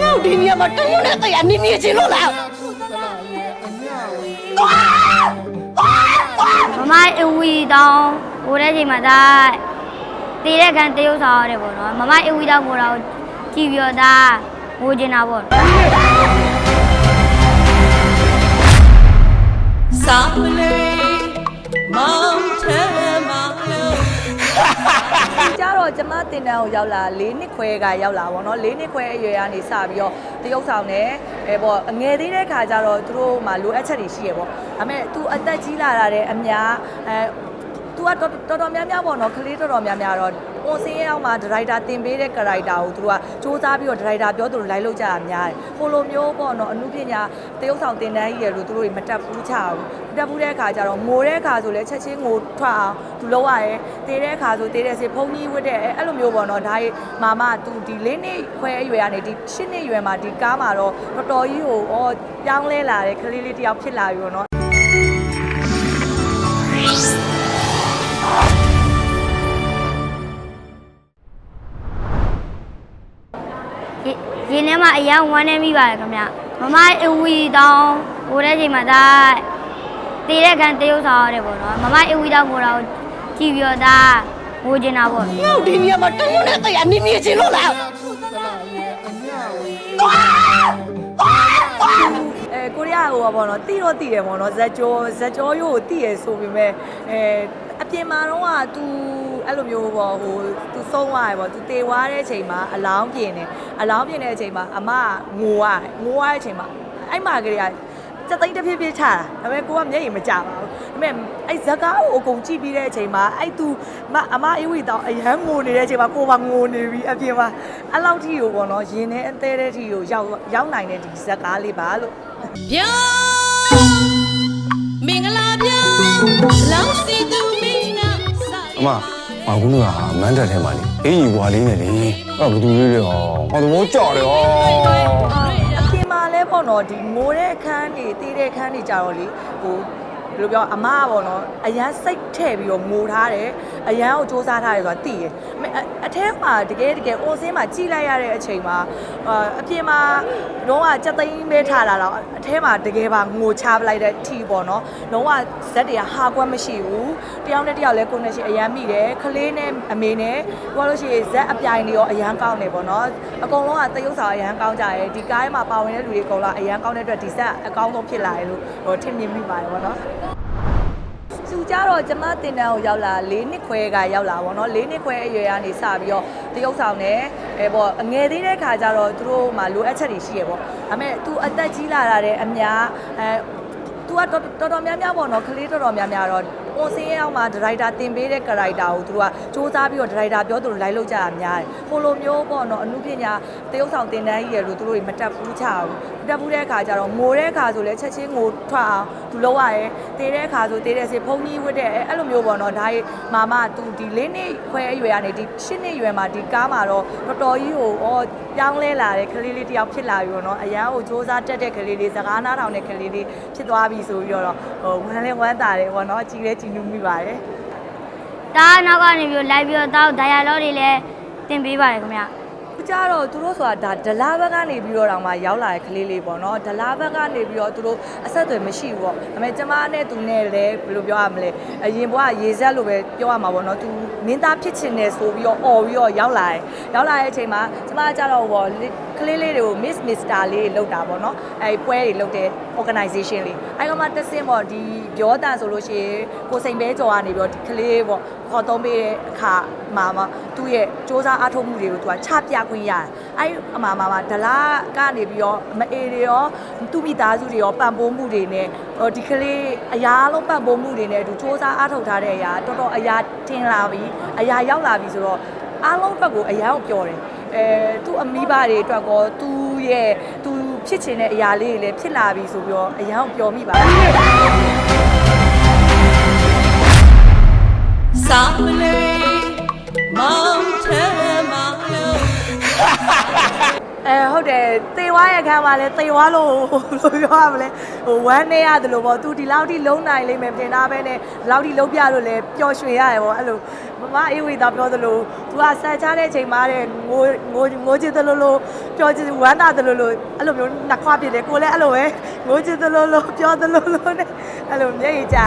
ငါ့ဒီနေရာမှာတမွန်းနဲ့တရားနေနေချင်လို့လားမမအဝီတောင်းဟိုတဲ့ချိန်မှာဒါတည်တဲ့ခံတရုပ်ဆောင်ရတယ်ပေါ့နော်မမအဝီတောင်းပေါ်တော့ကြည့်ပြီးတော့ဒါငိုချင်တာပေါ့ကြ တော့ကျမတင်တန်းကိုရောက်လာ၄နှစ်ခွဲကရောက်လာပေါ့နော်၄နှစ်ခွဲအရွယ်ကနေစပြီးတော့တရုပ်ဆောင်နေအဲပေါ့အငယ်သေးတဲ့ခါကျတော့သူတို့မှလိုအပ်ချက်တွေရှိရပေါ့ဒါပေမဲ့ तू အသက်ကြီးလာတာတဲ့အများအဲ तू ကတော်တော်တော်များများပေါ့နော်ကလေးတော်တော်များများတော့ ပုံစင်းရဲ့အောက်မှာဒရိုက်တာတင်ပေးတဲ့ character ကိုသူကစူးစမ်းပြီးတော့ဒရိုက်တာပြောသူတို့လိုက်လုပ်ကြတာများတယ်ဟိုလိုမျိုးပေါ့နော်အမှုပညာတရုပ်ဆောင်တင်တန်းကြီးရလို့သူတို့တွေမတက်ဘူးချဘူးမတက်ဘူးတဲ့အခါကျတော့ငိုတဲ့အခါဆိုလဲချက်ချင်းငိုထွက်အောင်သူလုပ်ရတယ်တေးတဲ့အခါဆိုတေးတဲ့စီဖုန်းကြီးဝတ်တဲ့အဲအဲ့လိုမျိုးပေါ့နော်ဒါကြီးမာမ तू ဒီလေးနှစ်ခွဲအရွယ်ကနေဒီရှစ်နှစ်အရွယ်မှာဒီကားမှာတော့တော်တော်ကြီးကိုဩပြောင်းလဲလာတဲ့ကလေးလေးတစ်ယောက်ဖြစ်လာပြီပေါ့နော် ရေရေထဲမှာအရန်ဝမ်းနေမိပါတယ်ခင်ဗျမမအဝီတောင်းဟိုတဲ့ချိန်မှာဒါတည်တဲ့ခံတရုပ်ဆောင်ရတယ်ပေါ့နော်မမအဝီတောင်းပေါ်တော့ကြည့်ပြီးတော့ဒါငိုချင်တာပေါ့ငါ့ဒီနေရာမှာတမွန်းနဲ့တရားနေနေချင်လို့လားအဲကိုရီးယားဟိုပါဘောနော်တီတော့တီတယ်ပေါ့နော်ဇက်ကြောဇက်ကြောရိုးကိုတီရဆိုပေမဲ့အဲအ ပြင်မှာတော့က तू အဲ့လိုမျိုးပေါ့ဟို तू ဆုံးသွားရပေါ့ तू တေွားတဲ့အချိန်မှာအလောင်းပြင်းတယ်အလောင်းပြင်းတဲ့အချိန်မှာအမကငိုရတယ်ငိုရတဲ့အချိန်မှာအဲ့မှာကလေးကစက်သိန်းတစ်ဖြည်းဖြည်းချတာဒါပေမဲ့ကိုကမျက်ရည်မကျပါဘူးဒါပေမဲ့အဲ့ဇက်ကားကိုအကုန်ကြည့်ပြီးတဲ့အချိန်မှာအဲ့ तू မအမအေးဝီတောင်အရန်ငိုနေတဲ့အချိန်မှာကိုကငိုနေပြီအပြင်မှာအဲ့လောက်ထိကိုပေါ့နော်ရင်ထဲအသေးတဲ့ထိကိုရောက်ရောက်နိုင်တဲ့ဒီဇက်ကားလေးပါလို့ ဗျာမင်္ဂလာဗျာလောင်စီသူမင်းနာစာ အမအကူကမန်းတက်ထဲမှာလေအင်းကြီးဘွာလေးနဲ့လေအဲ့ဘသူလေးတွေဟောဟောသဘောကြောက်တယ်ဟောအပြင်မှာလဲပေါ့နော်ဒီမိုးတဲ့အခန်းတွေတီးတဲ့အခန်းတွေကြတော့လေဟို ဘယ်လိုပြောအမကပေါ့နော်အရန်စိတ်ထဲ့ပြီးတော့ငိုထားတယ်အရန်ကိုစူးစမ်းထားတယ်ဆိုတာသိရယ်အမေအအထဲမှာတကယ်တကယ်အွန်စင်းမှာကြီးလိုက်ရတဲ့အချိန်မှာအာအပြင်မှာတော့ကစက်သိန်းပဲထားတာတော့အထဲမှာတကယ်ပါငိုချပလိုက်တဲ့ထီပေါ့နော်လုံးဝဇက်တွေကဟာကွက်မရှိဘူးတယောက်နဲ့တယောက်လဲကိုနဲ့ရှိအရန်မိတယ်ခလေးနဲ့အမေနဲ့ပြောလို့ရှိရင်ဇက်အပြိုင်တွေရောအရန်ကောင်းနေပေါ့နော်အကုန်လုံးကတရုပ်ဆောင်အရန်ကောင်းကြတယ်ဒီကားထဲမှာပါဝင်တဲ့လူတွေအကုန်လုံးအရန်ကောင်းတဲ့အတွက်ဒီဇက်အကောင်းဆုံးဖြစ်လာတယ်လို့ဟိုထင်မြင်မိပါတယ်ပေါ့နော်သူ ကြတော့ကျမတင်တန်းကိုရောက်လာ၄နှစ်ခွဲကရောက်လာပေါ့နော်၄နှစ်ခွဲအရွယ်ကနေစပြီးတော့တရုပ်ဆောင်နေအဲပေါ့အငယ်သေးတဲ့ခါကျတော့သူတို့မှလိုအပ်ချက်တွေရှိရပေါ့ဒါပေမဲ့ तू အသက်ကြီးလာတာတဲ့အများအဲ तू ကတော်တော်တော်များများပေါ့နော်ကလေးတော်တော်များများတော့ ပုံစင်းရဲ့အောက်မှာဒရိုက်တာတင်ပေးတဲ့ character ကိုသူတို့ကစူးစမ်းပြီးတော့ဒရိုက်တာပြောသူတို့လိုက်လုပ်ကြတာများတယ်ဟိုလိုမျိုးပေါ့နော်အမှုပညာတရုပ်ဆောင်တင်တန်းကြီးရလို့သူတို့တွေမတက်ဘူးချဘူးမတက်ဘူးတဲ့အခါကျတော့ငိုတဲ့အခါဆိုလဲချက်ချင်းငိုထွက်အောင်သူလုပ်ရတယ်တေးတဲ့အခါဆိုတေးတဲ့စီဖုန်းကြီးဝတ်တဲ့အဲအဲ့လိုမျိုးပေါ့နော်ဒါကြီးမာမ तू ဒီလေးနှစ်ခွဲအရွယ်ကနေဒီရှစ်နှစ်အရွယ်မှာဒီကားမှာတော့တော်တော်ကြီးကိုဩပြောင်းလဲလာတဲ့ကလေးလေးတစ်ယောက်ဖြစ်လာပြီပေါ့နော်အရန်ကိုစူးစမ်းတက်တဲ့ကလေးလေးစကားနားထောင်တဲ့ကလေးလေးဖြစ်သွားပြီဆိုပြီးတော့ဟိုဝမ်းလဲဝမ်းသာတယ်ပေါ့နော်ကြည်လဲကြည်နူးမိပါတယ်ဒါနောက်ကနေပြီးတော့လိုက်ပြီးတော့တောက် dialogue တွေလည်းတင်ပေးပါတယ်ခင်ဗျခုကြတော့သူတို့ဆိုတာဒါဒလာဘက်ကနေပြီးတော့တောင်မှရောက်လာတဲ့ကလေးလေးပေါ့နော်ဒလာဘက်ကနေပြီးတော့သူတို့အဆက်အသွယ်မရှိဘူးပေါ့ဒါပေမဲ့ကျမနဲ့သူနဲ့လည်းဘယ်လိုပြောရမလဲအရင်ဘွားကရေဆက်လို့ပဲပြောရမှာပေါ့နော်သူမင်းသားဖြစ်ချင်တယ်ဆိုပြီးတော့អော်ပြီးတော့ရောက်လာတယ်ရောက်လာတဲ့အချိန်မှာကျမကကြတော့ပေါ့ ကလေးလေးတွေကို Miss Mister လေးတွေလောက်တာပေါ့နော်အဲပွဲတွေလောက်တဲ့ organization လေးအဲကမှတက်စင်းပေါ့ဒီပြောတန်ဆိုလို့ရှိရင်ကိုစိန်ပဲကြော်ကနေပြီးတော့ဒီကလေးပေါ့ခေါ်သုံးပေးတဲ့အခါမှာမသူ့ရဲ့စ조사အားထုတ်မှုတွေကိုသူကချပြခွင့်ရတယ်အဲအမှားမှာမှာဒလာကနေပြီးတော့မအေတွေရောသူ့မိသားစုတွေရောပံ့ပိုးမှုတွေနဲ့ဟိုဒီကလေးအရာလုံးပံ့ပိုးမှုတွေနဲ့သူစ조사အားထုတ်ထားတဲ့အရာတော်တော်အရာတင်လာပြီအရာရောက်လာပြီဆိုတော့အားလုံးဘက်ကိုအရာကိုပြောတယ် အဲသူ့အမိဘတွေအတွက်ကောသူ့ရဲ့သူဖြစ်ချင်တဲ့အရာလေးတွေလည်းဖြစ်လာပြီဆိုပြီးတော့အရာကိုပြောမိပါတယ် အဲဟုတ်တယ်သေဝါရဲ့ခန်းမှာလဲသေဝါလို့လို့ပြောရမလဲဟိုဝမ်းနေရတယ်လို့ပေါ့သူဒီလောက်ထိလုံးနိုင်လိမ့်မယ်ပြင်သားပဲနဲ့ဒီလောက်ထိလုံးပြလို့လဲပျော်ရွှင်ရတယ်ပေါ့အဲ့လိုမမအေးဝေသာပြောသလိုသူကဆန်ချတဲ့အချိန်မှာတဲ့ငိုငိုငိုချစ်သလိုလိုပြောချင်ဝမ်းသာသလိုလိုအဲ့လိုမျိုးနှစ်ခွပြစ်တယ်ကိုလည်းအဲ့လိုပဲငိုချစ်သလိုလိုပြောသလိုလိုနဲ့အဲ့လိုမျက်ရည်ကျ